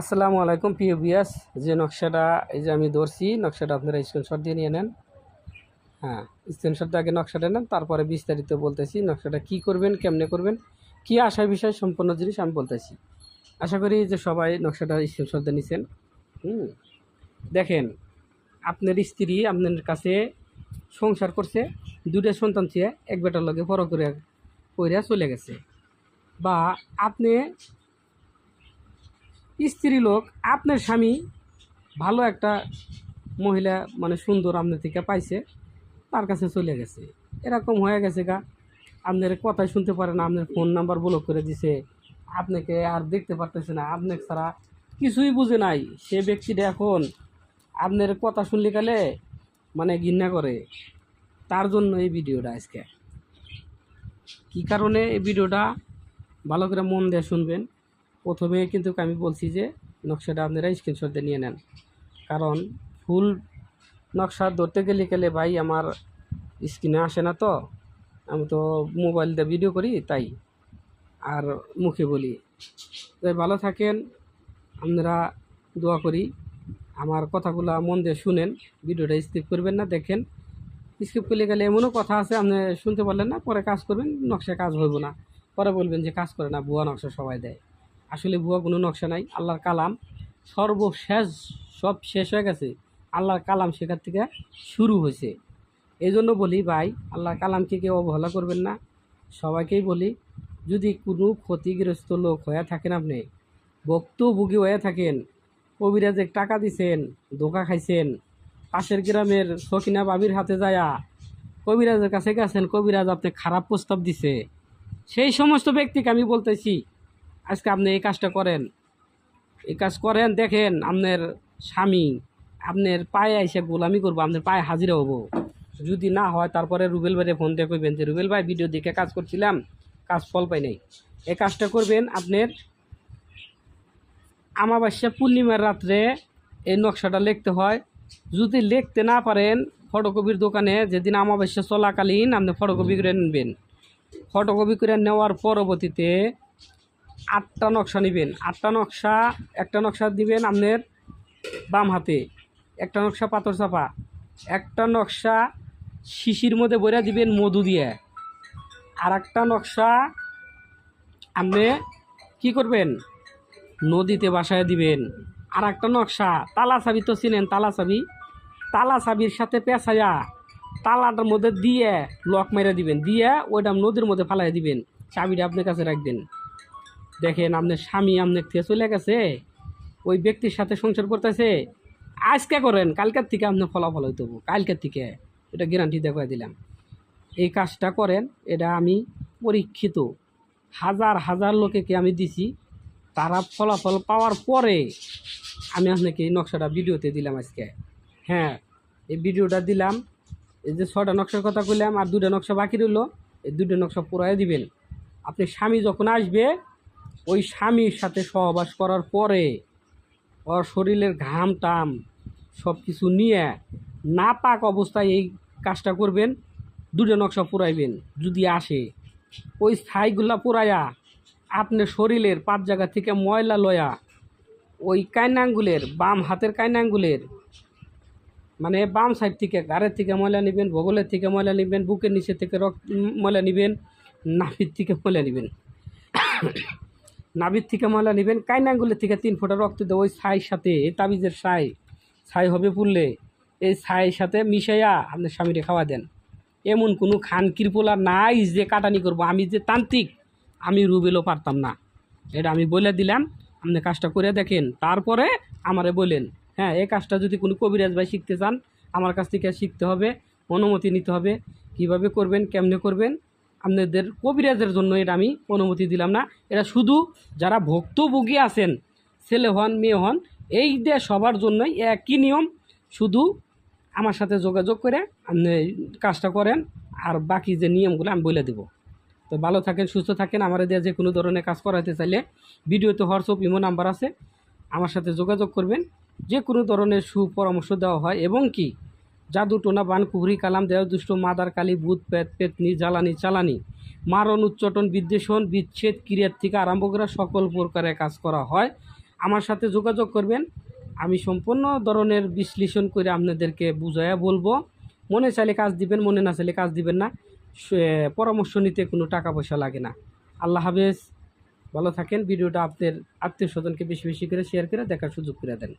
আসসালামু আলাইকুম, প্রিয় বিয়াস যে নকশাটা, এই যে আমি ধরছি, নকশাটা আপনারা স্ক্রিনশট দিয়ে নিয়ে নেন। হ্যাঁ স্ক্রিনশটটা আগে নকশাটা নেন, তারপরে বিস্তারিত বলতেছি নকশাটা কি করবেন, কেমনে করবেন, কি আশা বিষয় সম্পূর্ণ জিনিস আমি বলতেছি। আশা করি যে সবাই নকশাটা স্ক্রিনশট দিয়ে নিছেন। হুম, দেখেন, আপনার স্ত্রী আপনার কাছে সংসার করছে দুটা সন্তান চেয়ে এক বেটার লগে বড় করে কইরা চলে গেছে। বা আপনি স্ত্রী লোক, আপনার স্বামী ভালো একটা মহিলা মানে সুন্দর আপনার থেকে পাইছে, তার কাছে চলে গেছে। এরকম হয়ে গেছে গা। আপনার কথাই শুনতে পারে না, আপনার ফোন নাম্বার ব্লক করে দিছে। আপনাকে আর দেখতে পারতেছে না, আপনাকে ছাড়া কিছুই বুঝে নাই। সে ব্যক্তিটা এখন আপনার কথা শুনলে গেলে মানে ঘৃণা করে। তার জন্য এই ভিডিওটা আজকে। কি কারণে এই ভিডিওটা? ভালো করে মন দিয়ে শুনবেন। প্রথমে কিন্তু আমি বলছি যে নকশাটা আপনারা স্ক্রিনশট দিয়ে নিয়ে নেন। কারণ ফুল নকশা ধরতে গেলে গেলে ভাই আমার স্ক্রিনে আসে না তো, আমি তো মোবাইল দিয়ে ভিডিও করি তাই, আর মুখে বলি। তাই ভালো থাকেন, আপনারা দোয়া করি, আমার কথাগুলো মন দিয়ে শুনেন, ভিডিওটা স্কিপ করবেন না, দেখেন। স্কিপ করলে গেলে এমনও কথা আছে, আপনি শুনতে পারলেন না, পরে কাজ করবেন নকশা কাজ হইব না। পরে বলবেন যে কাজ করে না, ভুয়া নকশা সবাই দেয়। আসলে ভুয়া কোনো নকশা নাই, আল্লাহর কালাম সর্বশেষ, সব শেষ হয়ে গেছে, আল্লাহর কালাম সেখান থেকে শুরু হয়েছে। এই জন্য বলি ভাই, আল্লাহর কালামকে কেউ অবহেলা করবেন না। সবাইকেই বলি, যদি কোনো ক্ষতিগ্রস্ত লোক হয়ে থাকেন আপনি, ভুক্তভোগী হয়ে থাকেন, কবিরাজে টাকা দিছেন, ধোকা খাইছেন, পাশের গ্রামের সকিনা বাবির হাতে যায়া কবিরাজের কাছে গেছেন, কবিরাজ আপনি খারাপ প্রস্তাব দিছে, সেই সমস্ত ব্যক্তিকে আমি বলতেছি আজকে আপনি এই কাজটা করেন। এই কাজ করেন, দেখেন আপনার স্বামী, আপনার পায়ে এসে গোলামি করব, আপনার পায়ে হাজিরা হব। যদি না হয়, তারপরে রুবেল ভাইয়ের ফোন দিয়ে কইবেন যে, রুবেল ভাই ভিডিও দেখে কাজ করছিলাম, কাজ ফল পাই নাই। এই কাজটা করবেন আপনার আমাবাস্যা পূর্ণিমার রাত্রে এই নকশাটা লিখতে হয়। যদি লিখতে না পারেন, ফটোকপির দোকানে যেদিন আমাবাস্যা চলাকালীন আপনি ফটোকপি করে নেবেন। ফটোকপি করে নেওয়ার পরবর্তীতে আটটা নকশা নেবেন। আটটা নকশা, একটা নকশা দিবেন আপনার বাম হাতে। একটা নকশা পাথর চাপা। একটা নকশা শিশির মধ্যে বইরা দিবেন মধু দিয়ে। আর একটা নকশা আপনি কি করবেন? নদীতে বাসায় দিবেন। আর একটা নকশা, তালা চাবি তো চিনেন, তালা চাবি। তালা চাবির সাথে পেঁচাইয়া তালাটার মধ্যে দিয়ে লক মেরে দিবেন। দিয়ে ওইটা নদীর মধ্যে ফালাই দিবেন। চাবিটা আপনার কাছে রাখবেন। দেখেন আপনার স্বামী আপনার থেকে চলে গেছে, ওই ব্যক্তির সাথে সংসার করতেছে, আজকে করেন, কালকের থেকে আপনার ফলাফল হইতে কালকের থেকে, এটা গ্যারান্টি দেখা দিলাম। এই কাজটা করেন, এটা আমি পরীক্ষিত, হাজার হাজার লোকেকে আমি দিছি, তারা ফলাফল পাওয়ার পরে আমি আপনাকে এই নকশাটা ভিডিওতে দিলাম আজকে। হ্যাঁ এই ভিডিওটা দিলাম, এই যে ছটা নকশার কথা কইলাম, আর দুটা নকশা বাকি রইল, এই দুটো নকশা পুরাই দিবেন। আপনি স্বামী যখন আসবে ওই স্বামীর সাথে সহবাস করার পরে ওর শরীরের ঘাম টাম সব কিছু নিয়ে না পাক অবস্থায় এই কাজটা করবেন, দুটো নকশা পুরাইবেন যদি আসে। ওই ছাইগুলা পুরাইয়া আপনার শরীরের পাঁচ জায়গা থেকে ময়লা লয়া ওই কাইনাঙ্গুলের, বাম হাতের কাইনাঙ্গুলের মানে বাম সাইড থেকে, গাড়ের থেকে ময়লা নেবেন বগলের থেকে ময়লা নেবেন, বুকের নিচে থেকে রক্ত ময়লা নেবেন, নাভির থেকে ময়লা নেবেন। নাভির থেকে ময়লা নেবেন কাইনাঙ্গুলের থেকে তিন ফোঁটা রক্ত দেবো ওই ছাইয়ের সাথে, তাবিজের ছাই। ছাই হবে পুড়লে এই ছাইয়ের সাথে মিশাইয়া আপনার স্বামীরে খাওয়া দেন। এমন কোনো খান কিরপোলা নাই যে কাটানি করব। আমি যে তান্ত্রিক, আমি রুবেলও পারতাম না। এটা আমি বলে দিলাম, আপনি কাজটা করে দেখেন। তারপরে আমারে বলেন হ্যাঁ এই কাজটা যদি কোনো কবিরাজ ভাই শিখতে চান, আমার কাছ থেকে শিখতে হবে, অনুমতি নিতে হবে। কীভাবে করবেন, কেমনে করবেন আপনাদের কবিরাজের জন্য এটা আমি অনুমতি দিলাম না। এটা শুধু যারা ভুক্তভোগী আছেন, ছেলে হন, মেয়ে হন, এই দিয়ে সবার জন্যই একই নিয়ম। শুধু আমার সাথে যোগাযোগ করে আপনি কাজটা করেন, আর বাকি যে নিয়মগুলো আমি বলে দেবো। তো ভালো থাকেন, সুস্থ থাকেন। আমার দিয়ে যে কোনো ধরনের কাজ করাতে চাইলে ভিডিওতে হোয়াটসঅ্যাপ, ইমো নাম্বার আছে। আমার সাথে যোগাযোগ করবেন। যে কোনো ধরনের সুপরামর্শ দেওয়া হয়, এবং কি জাদু টোনা বান, কুহুরি কালাম, দেহ দুষ্ট, মাদার কালী, ভূত পেত পেতনি, জ্বালানি, চালানি। মারণ, উচ্চটন, বিদ্বেষণ, বিচ্ছেদ, ক্রিয়ার থেকে আরম্ভ করে সকল প্রকারের কাজ করা হয়। আমার সাথে যোগাযোগ করবেন। আমি সম্পূর্ণ ধরনের বিশ্লেষণ করে আপনাদেরকে বুঝাইয়া বলব। মনে চাইলে কাজ দিবেন, মনে না চাইলে কাজ দিবেন না। পরামর্শ নিতে কোনো টাকা পয়সা লাগে না। আল্লাহ হাফেজ। ভালো থাকেন। ভিডিওটা আপনার আত্মীয় স্বজনকে বেশি বেশি করে শেয়ার করে দেখার সুযোগ করে দেন।